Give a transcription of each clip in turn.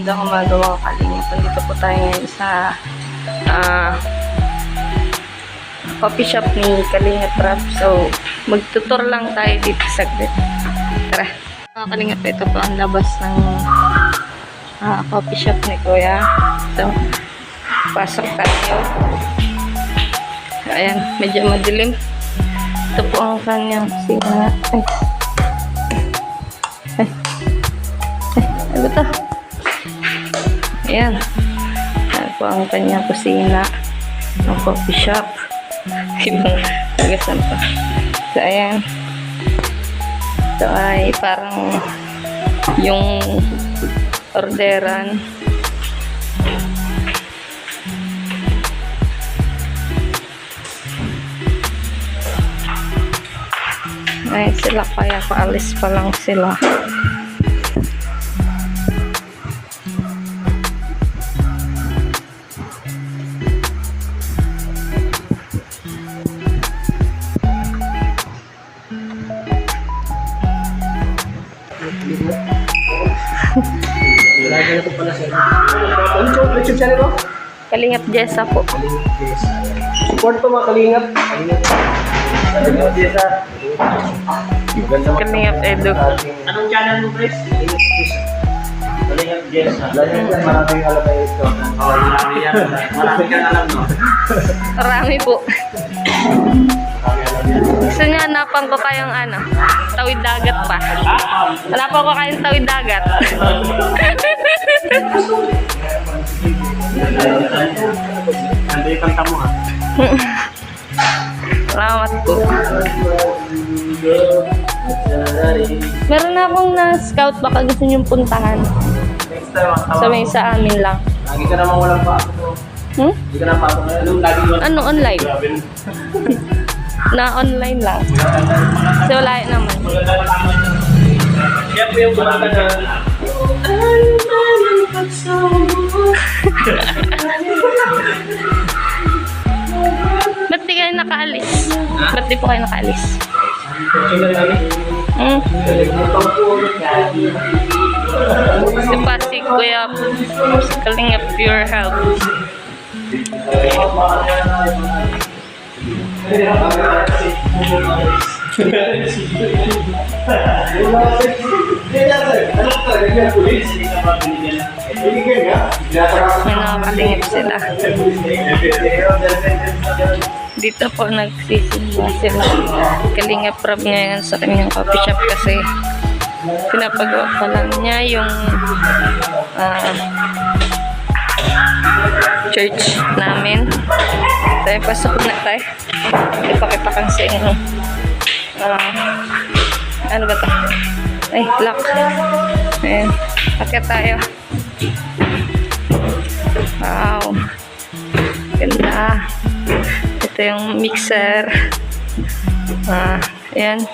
Magandang umaga mga kalingap. Nandito po tayo ngayon sa ah, coffee shop ni Kalingap Rap. So, magtutor lang tayo dito saglit. Tara. Mga kalingap, ito po ang labas ng ah, coffee shop ni Kuya. So, pasok tayo. Ayan, medyo madilim. Ito po ang kanyang sina. Ay. Ay. Ay, ano to? Ayan. Ayan po ang kanyang kusina. Ang coffee shop. Ibang tagasan pa. So, ayan. Ito ay parang yung orderan. Ay, sila kaya paalis pa lang sila. Na po pala sa Ano po? YouTube channel mo? Kalingap Jessa po. Kalingap Jessa. Support po mga kalingap. Kalingap. Kalingap Jessa. Kalingap Edu. Anong channel mo, Chris? Kalingap Jessa. Kalingap Jessa. Maraming alam na ito. Oo, marami yan. Marami kang alam, no? Marami po. Gusto niya hanapan ko kayong ano, tawid dagat pa. Hanapan ko kayong tawid dagat. Ano yung kanta mo, ha? Salamat po. Meron na akong na-scout baka gusto niyong puntahan. Sa may sa amin lang. Lagi ka naman walang pasok. Hmm? Hindi ka na pasok ngayon. Anong lagi mo? Ano online? Na online lang. Kasi wala naman. Yan po yung kumanta na Ba't di kayo nakaalis? Ba't di po kayo nakaalis? Hmm? Si Pasi Kuya, si Kalinga Pure Health. May nakakalingip sila. Dito po nagsisimba sila. Kalinga Prab ngayon sa kanyang coffee shop kasi pinapagawa pa lang niya yung ah, church namin. Tayo, pasok na tayo. Ipakita kang sa inyo. Ah, ano ba to? Ay, lock. Ayan. Akit tayo. Wow. Ganda. Ito yung mixer. Ah, ayan.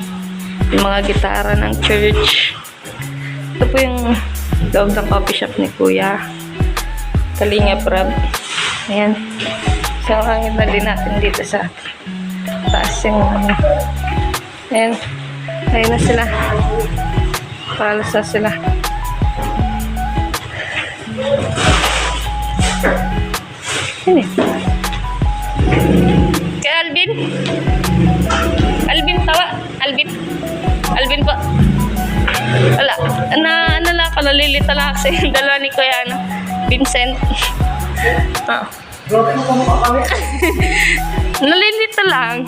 Yung mga gitara ng church. Ito po yung loob ng coffee shop ni Kuya. Kalinga Prab. Ayan. So, hangin na din natin dito sa taas yung ano. Ayan. Ayun na sila. Palas na sila. Ano eh? Kay Alvin? Alvin, tawa. Alvin. Alvin po. Wala. Na, ano lang ako, nalilita lang kasi yung dalawa ni Kuya, ano, Vincent. Ah. nalilita lang.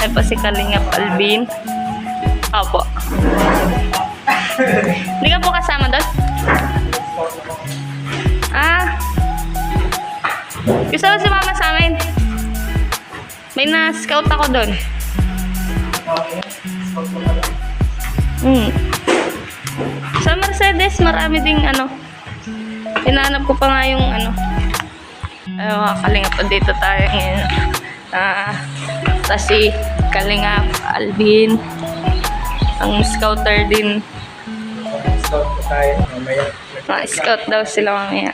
Ay pa si Kalingap Alvin. Opo. Hindi ka po kasama doon? Ah. Gusto mo si mama sa amin? May na-scout ako doon. Hmm. Sa Mercedes, marami ding ano. Hinahanap ko pa nga yung ano. Ay, mga kalingap dito tayo ngayon. Ah, tas si Kalingap, Alvin. Ang scouter din. Po tayo. Mamaya. Mga scout daw sila mamaya.